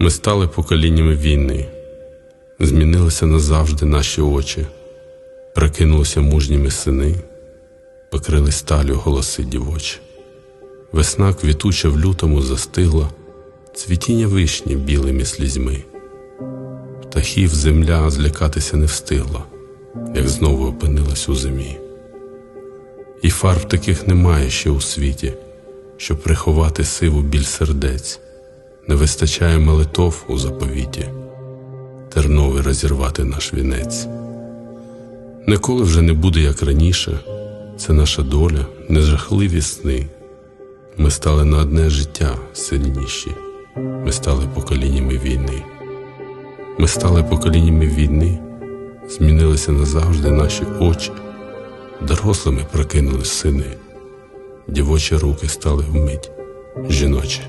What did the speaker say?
Ми стали поколіннями війни, змінилися назавжди наші очі, прикинулися мужніми сини, покрили сталю голоси дівочі. Весна квітуча в лютому застигла, цвітіння вишні білими слізьми. Птахів земля злякатися не встигла, як знову опинилась у зимі. І фарб таких немає ще у світі, щоб приховати сиву біль сердець, не вистачає молитов у заповіті, терновий розірвати наш вінець. Ніколи вже не буде, як раніше, це наша доля, нежахливі сни. Ми стали на одне життя сильніші, ми стали поколіннями війни. Ми стали поколіннями війни, змінилися назавжди наші очі, дорослими прокинулись сини, дівочі руки стали вмить жіночі.